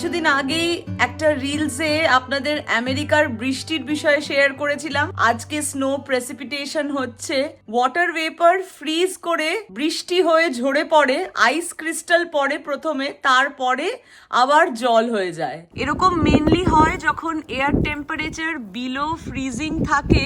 কিছুদিন আগেই একটা রিলসে আপনাদের আমেরিকার বৃষ্টির বিষয়ে শেয়ার করেছিলাম। আজকে স্নো প্রেসিপিটেশন হচ্ছে। ওয়াটার ভেপার ফ্রিজ করে বৃষ্টি হয়ে ঝরে পড়ে আইস ক্রিস্টাল পড়ে প্রথমে, তারপরে আবার জল হয়ে যায়। এরকম মেনলি হয় যখন এয়ার টেম্পারেচার বিলো ফ্রিজিং থাকে।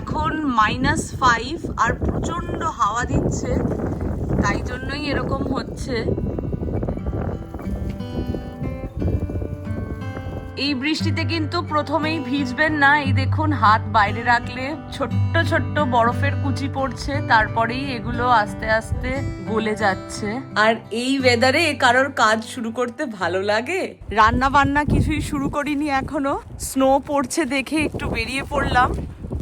এখন মাইনাস ফাইভ আর প্রচণ্ড হাওয়া দিচ্ছে, তাই জন্যই এরকম হচ্ছে। এই বৃষ্টিতে কিন্তু প্রথমেই ভিজবেন না। এই দেখুন হাত বাইরে রাখলে ছোট্ট ছোট্ট বরফের কুচি পড়ছে তারপরেই এগুলো আস্তে আস্তে গলে যাচ্ছে। আর এই ওয়েদারে কারোর কাজ শুরু করতে ভালো লাগে? রান্না বান্না কিছুই শুরু করিনি এখনও। স্নো পড়ছে দেখে একটু বেরিয়ে পড়লাম।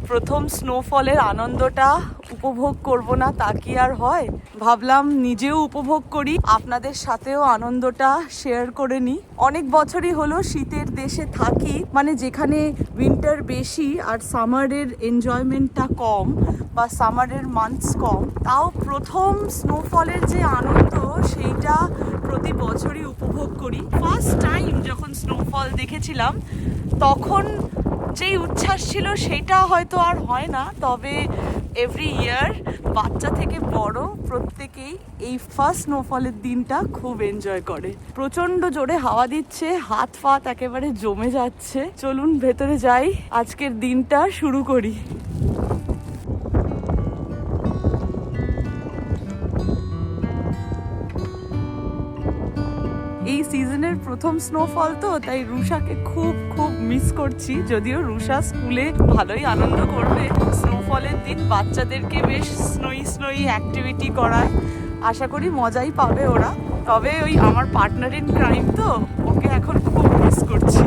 প্রথম স্নোফলের আনন্দটা উপভোগ করব না, তা কি আর হয়? ভাবলাম নিজেও উপভোগ করি, আপনাদের সাথেও আনন্দটা শেয়ার করে নিই অনেক বছরই হলো শীতের দেশে থাকি মানে যেখানে উইন্টার বেশি আর সামারের এনজয়মেন্টটা কম বা সামারের মান্থস কম, তাও প্রথম স্নোফলের যে আনন্দ, সেইটা প্রতি বছরই উপভোগ করি। ফার্স্ট টাইম যখন স্নোফল দেখেছিলাম, তখন যেই উচ্ছ্বাস ছিল সেটা হয়তো আর হয় না, তবে এভরি ইয়ার বাচ্চা থেকে বড় প্রত্যেকেই এই ফার্স্ট স্নোফলের দিনটা খুব এনজয় করে। প্রচণ্ড জোরে হাওয়া দিচ্ছে, হাত ফাত একেবারে জমে যাচ্ছে। চলুন ভেতরে যাই, আজকের দিনটা শুরু করি। সিজনের প্রথম স্নোফল তো, তাই রুষাকে খুব খুব মিস করছি। যদিও রুষা স্কুলে ভালোই আনন্দ করবে স্নোফলের দিন। বাচ্চাদেরকে বেশ স্নোই স্নোই অ্যাক্টিভিটি করায়। আশা করি মজাই পাবে ওরা। তবে ওই আমার পার্টনার ইন ক্রাইম তো, ওকে এখন খুব মিস করছি।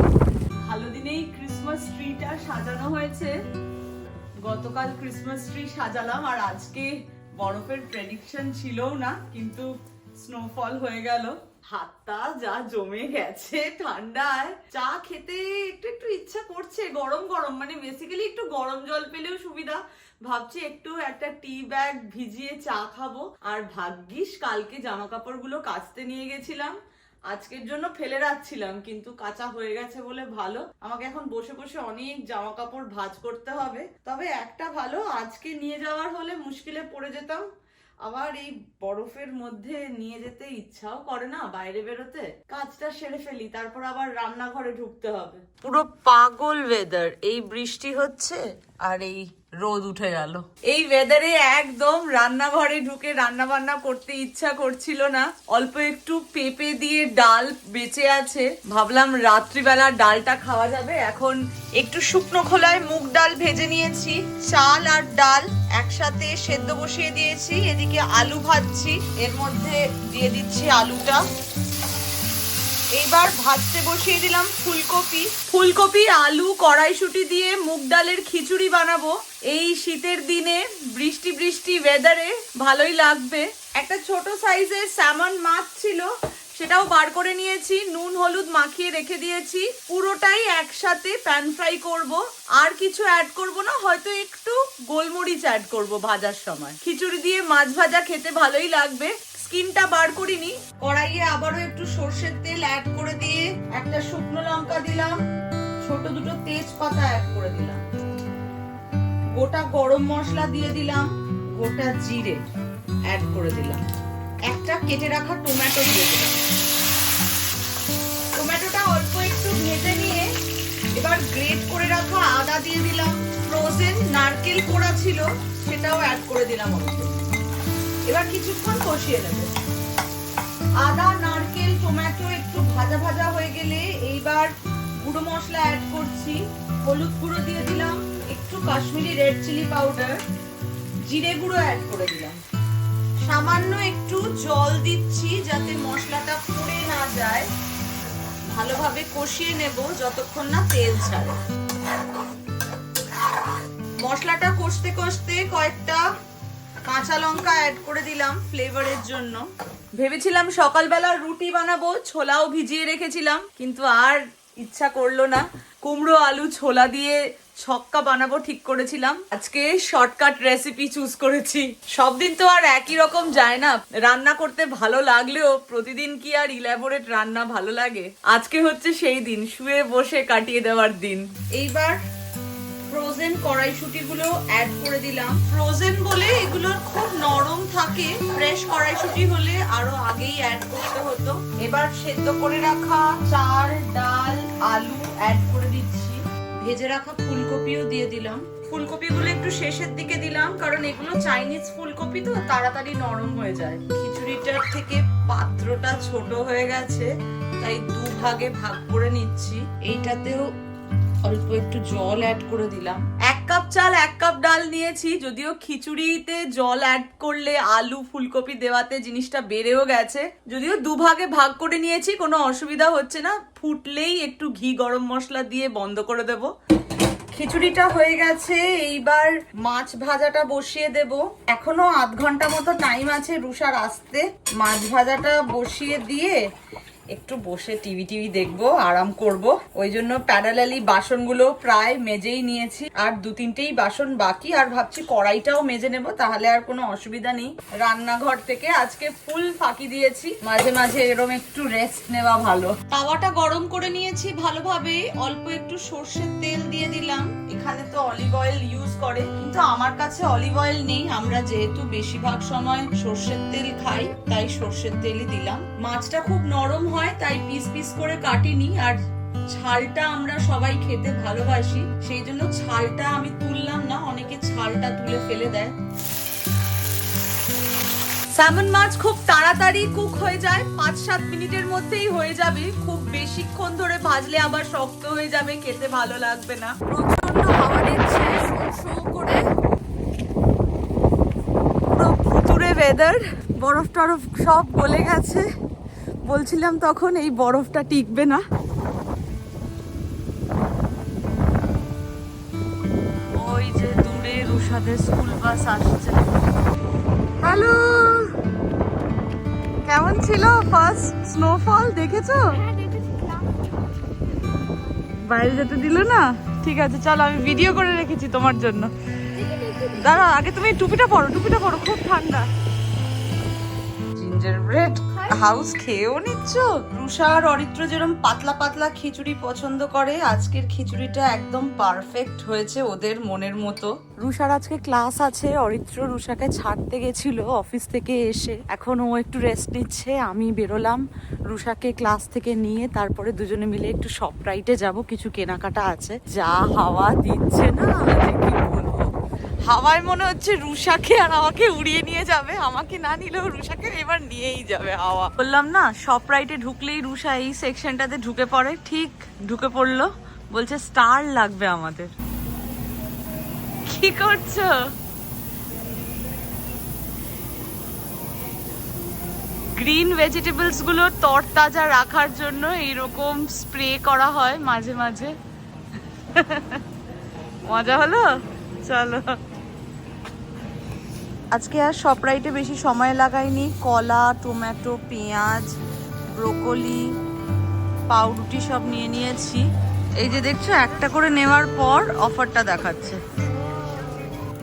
ভালো দিনেই ক্রিসমাস ট্রিটা সাজানো হয়েছে। গতকাল ক্রিসমাস ট্রি সাজালাম, আর আজকে বরফের প্রেডিকশন ছিলও না, কিন্তু স্নোফল হয়ে গেল। হাতটা যা জমে গেছে ঠান্ডায়, চা খেতে একটু একটু ইচ্ছা করছে, গরম গরম মানে বেসিক্যালি একটু গরম জল পেলেও সুবিধা। ভাবছি একটু একটা টি ব্যাগ ভিজিয়ে চা খাব। আর ভাগ্যিস কালকে জামা কাপড়গুলো কাচতে নিয়ে গেছিলাম। আজকের জন্য ফেলে রাখছিলাম, কিন্তু কাঁচা হয়ে গেছে বলে ভালো। আমাকে এখন বসে বসে অনেক জামা কাপড় ভাজ করতে হবে। তবে একটা ভালো, আজকে নিয়ে যাওয়ার হলে মুশকিলে পড়ে যেতাম। আবার এই বরফের মধ্যে নিয়ে যেতে ইচ্ছাও করে না বাইরে বেরোতে। কাজটা সেরে ফেলি, তারপর আবার রান্নাঘরে ঢুকতে হবে। পুরো পাগল ওয়েদার এই বৃষ্টি হচ্ছে আর এই রোদ উঠে গেল। এই ওয়েদারে একদম রান্নাঘরে ঢুকে রান্না বান্না করতে ইচ্ছা করছিল না। অল্প একটু পেঁপে দিয়ে ডাল বেঁচে আছে। ভাবলাম রাত্রিবেলা ডালটা খাওয়া যাবে। এখন একটু শুকনো খোলায় মুগ ডাল ভেজে নিয়েছি। চাল আর ডাল একসাথে সেদ্ধ বসিয়ে দিয়েছি। এদিকে আলু ভাজছি। এর মধ্যে দিয়ে দিচ্ছি আলুটা। এইবার ভাজতে বসিয়ে দিলাম ফুলকপি। ফুলকপি, আলু, কড়াইশুটি দিয়ে মুগ ডালের খিচুড়ি বানাবো। এই শীতের দিনে বৃষ্টি বৃষ্টি ওয়েদারে ভালোই লাগবে। একটা ছোট সাইজের স্যামন মাছ ছিল, সেটাও বার করে নিয়েছি। নুন, হলুদ মাখিয়ে রেখে দিয়েছি। পুরোটাই একসাথে প্যান ফ্রাই করব। আর কিছু অ্যাড করব না, হয়তো একটু গোলমরিচ অ্যাড করব ভাজার সময়। খিচুড়ি দিয়ে মাছ ভাজা খেতে ভালোই লাগবে। স্কিনটা বার করিনি, কড়াইয়ে আবারও একটু সর্ষের তেল অ্যাড করে দিয়ে একটা শুকনো লঙ্কা দিলাম, ছোট দুটো তেজপাতা অ্যাড করে দিলাম। গোটা গরম মশলা দিয়ে দিলাম, গোটা জিরে অ্যাড করে দিলাম। একটা কেটে রাখা টমেটো দিয়ে দিলাম। টমেটোটা অল্প একটু ভেজে নিয়ে এবার গ্রেট করে রাখা আদা দিয়ে দিলাম। ফ্রোজেন নারকেল কোড়া ছিল, সেটাও অ্যাড করে দিলাম অল্প। এবার কিছুক্ষণ কষিয়ে নেব। আদা, নারকেল, টমেটো একটু ভাজা ভাজা হয়ে গেলে এইবার গুঁড়ো মশলা অ্যাড করছি। হলুদ গুঁড়ো দিয়ে দিলাম, একটু কাশ্মীরি রেড চিলি পাউডার জিরে গুঁড়ো অ্যাড করে দিলাম। সামান্য একটু জল দিচ্ছি যাতে মশলাটা পুড়ে না যায়। ভালোভাবে কষিয়ে নেব যতক্ষণ না তেল ছাড়ে। মশলাটা কষতে কষতে কয়েকটা কাঁচা লঙ্কা অ্যাড করে দিলাম ফ্লেভারের জন্য। ভেবেছিলাম সকালবেলা রুটি বানাবো, ছোলাও ভিজিয়ে রেখেছিলাম, কিন্তু আর ইচ্ছা করল না। কুমড়ো, আলু, ছোলা দিয়ে ছক্কা বানাবো ঠিক করেছিলাম। আজকে শর্টকাট রেসিপি চুজ করেছি। সব দিন তো আর একই রকম যায় না। রান্না করতে ভালো লাগলেও প্রতিদিন কি আর ইলাবোরেট রান্না ভালো লাগে? আজকে হচ্ছে সেই দিন, শুয়ে বসে কাটিয়ে দেওয়ার দিন। এইবার ফ্রোজেন কড়াইশুটিগুলো অ্যাড করে দিলাম। ফ্রোজেন বলে এগুলো খুব নরম থাকে। ফ্রেশ কড়াইশুটি হলে আরও আগেই অ্যাড করতে হতো। এবার সেদ্ধ করে রাখা চাল ডাল আলু অ্যাড করে দিচ্ছি। ভেজে রাখা ফুলকপিও দিয়ে দিলাম। ফুলকপিগুলো একটু শেষের দিকে দিলাম কারণ এগুলো চাইনিজ ফুলকপি তো তাড়াতাড়ি নরম হয়ে যায়। খিচুড়িটার থেকে পাত্রটা ছোট হয়ে গেছে তাই দু ভাগে ভাগ করে নিচ্ছি। এইটাতেও অল্প একটু জল অ্যাড করে দিলাম। এক কাপ চাল, এক কাপ ডাল নিয়েছি, যদিও খিচুড়িতে জল অ্যাড করলে আলু, ফুলকপি দেওয়াতে জিনিসটা বেড়েও গেছে। যদিও দুভাগে ভাগ করে নিয়েছি, কোনো অসুবিধা হচ্ছে না। ফুটলেই একটু ঘি, গরম মশলা দিয়ে বন্ধ করে দেব। খিচুড়িটা হয়ে গেছে, এইবার মাছ ভাজাটা বসিয়ে দেব। এখনও আধ ঘণ্টা মতো টাইম আছে রুষার আসতে। মাছ ভাজাটা বসিয়ে দিয়ে একটু বসে টিভি টিভি দেখব, আরাম করব। ওই জন্য প্যারালালি বাসনগুলো প্রায় মেজেই নিয়েছি। আর দু তিনটেই বাসন বাকি, আর ভাবছি কড়াইটাও মেজে নেব, তাহলে আর কোনো অসুবিধা নেই। রান্নাঘর থেকে আজকে ফুল ফাঁকি দিয়েছি। মাঝে মাঝে এরম একটু রেস্ট নেওয়া ভালো। তাওয়াটা গরম করে নিয়েছি ভালোভাবে। অল্প একটু সর্ষের তেল দিয়ে দিলাম। এখানে তো অলিভ অয়েল ইউজ করে, কিন্তু আমার কাছে অলিভ অয়েল নেই। আমরা যেহেতু বেশিরভাগ সময় সর্ষের তেল খাই, তাই সর্ষের তেলই দিলাম। মাছটা খুব নরম হয়, তাই পিস পিস করে কাটিনি। আর ছালটা আমরা সবাই খেতে ভালোবাসি, সেই জন্য ছালটা আমি তুললাম না, অনেকে ছালটা তুলে ফেলে দেয়। স্যামন মাছ খুব তাড়াতাড়ি কুক হয়ে যায়, পাঁচ সাত মিনিটের মধ্যেই হয়ে যাবে। খুব বেশিক্ষণ ধরে ভাজলে আবার শক্ত হয়ে যাবে, খেতে ভালো লাগবে না। প্রচণ্ড হাওয়া দিচ্ছে। শো শো করে পুরো ভুতুরে ওয়েদার বরফ টরফ সব গলে গেছে। বলছিলাম তখন এই বরফটা টিকবে না। ওই যে দূরে রুশাদের স্কুল বাস আসছে। হ্যালো! কেমন ছিল ফার্স্ট স্নোফল দেখেছ? বাইরে যেতে দিল না? ঠিক আছে, চলো, আমি ভিডিও করে রেখেছি তোমার জন্য। দাঁড়া আগে তুমি টুপিটা পরো টুপিটা পরো, খুব ঠান্ডা। জিঞ্জার ব্রেড হাউস খেয়েও নিচ্ছ? রুষা আর অরিত্র যেরকম পাতলা পাতলা খিচুড়ি পছন্দ করে, আজকের খিচুড়িটা একদম পারফেক্ট হয়েছে ওদের মনের মতো। রুষার আজকে ক্লাস আছে, অরিত্র রুষাকে ছাড়তে গেছিল অফিস থেকে এসে। এখন ও একটু রেস্ট নিচ্ছে, আমি বেরোলাম। রুষাকে ক্লাস থেকে নিয়ে তারপরে দুজনে মিলে একটু শপ রাইটে যাব, কিছু কেনাকাটা আছে। যা হাওয়া দিচ্ছে না হাওয়ায় মনে হচ্ছে রুষাকে আর আমাকে উড়িয়ে নিয়ে যাবে। আমাকে না নিলেও রুষাকে এবার নিয়েই যাবে হাওয়া। বললাম না সব রাইটে ঢুকলেই রুষা এই সেকশনটাতে ঢুকে পড়ে। ঠিক, ঢুকে পড়ল। বলছে স্টার লাগবে আমাদের। কি করছ? গ্রিন ভেজিটেবলসগুলো তরতাজা রাখার জন্য এইরকম স্প্রে করা হয় মাঝে মাঝে। মজা হলো? চলো। আজকে আর সব রাইটে বেশি সময় লাগাইনি। কলা, টমেটো, পেঁয়াজ, ব্রোকলি, পাউরুটি সব নিয়ে নিয়েছি। এই যে দেখছ, একটা করে নেওয়ার পর অফারটা দেখাচ্ছে।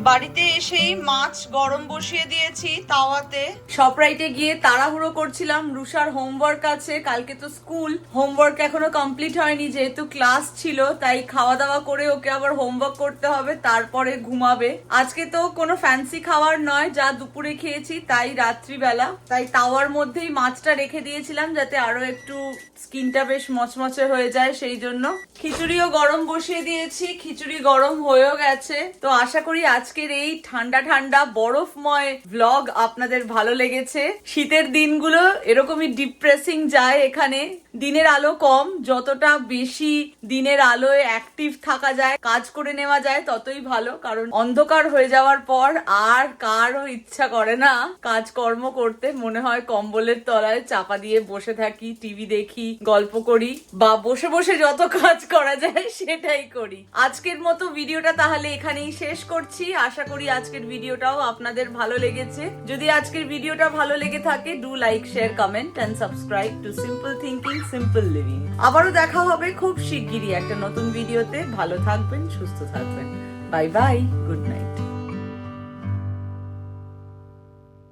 বাড়িতে এসেই মাছ গরম বসিয়ে দিয়েছি তাওয়াতে। শপরাইটে গিয়ে তাড়াহুড়ো করছিলাম। রুষার হোমওয়ার্ক আছে, কালকে তো স্কুল হোমওয়ার্ক এখনও কমপ্লিট হয়নি, যেহেতু ক্লাস ছিল, তাই খাওয়া দাওয়া করে ওকে আবার হোমওয়ার্ক করতে হবে, তারপরে ঘুমাবে। আজকে তো কোনো ফ্যান্সি খাবার নয়, যা দুপুরে খেয়েছি, তাই রাত্রিবেলা। তাই তাওয়ার মধ্যেই মাছটা রেখে দিয়েছিলাম, যাতে আরও একটু স্কিনটা বেশ মচমচে হয়ে যায়, সেই জন্য। খিচুড়িও গরম বসিয়ে দিয়েছি, খিচুড়ি গরম হয়েও গেছে। তো আশা করি আজকের এই ঠান্ডা ঠান্ডা বরফময় ব্লগ আপনাদের ভালো লেগেছে। শীতের দিনগুলো এরকমই ডিপ্রেসিং যায় এখানে। দিনের আলো কম, যতটা বেশি দিনের আলোয় অ্যাক্টিভ থাকা যায়, কাজ করে নেওয়া যায়, ততই ভালো। কারণ অন্ধকার হয়ে যাওয়ার পর আর কারও ইচ্ছা করে না কাজকর্ম করতে। মনে হয় কম্বলের তলায় চাপা দিয়ে বসে থাকি টিভি দেখি, গল্প করি বা বসে বসে যত কাজ করা যায় সেটাই করি। আজকের মতো ভিডিওটা তাহলে এখানেই শেষ করছি। আশা করি আজকের ভিডিওটাও আপনাদের ভালো লেগেছে। যদি আজকের ভিডিওটা ভালো লেগে থাকে do like share comment and subscribe to simple thinking simple living আবারও দেখা হবে খুব শিগগিরই একটা নতুন ভিডিওতে ভালো থাকবেন, সুস্থ থাকবেন। Bye bye good night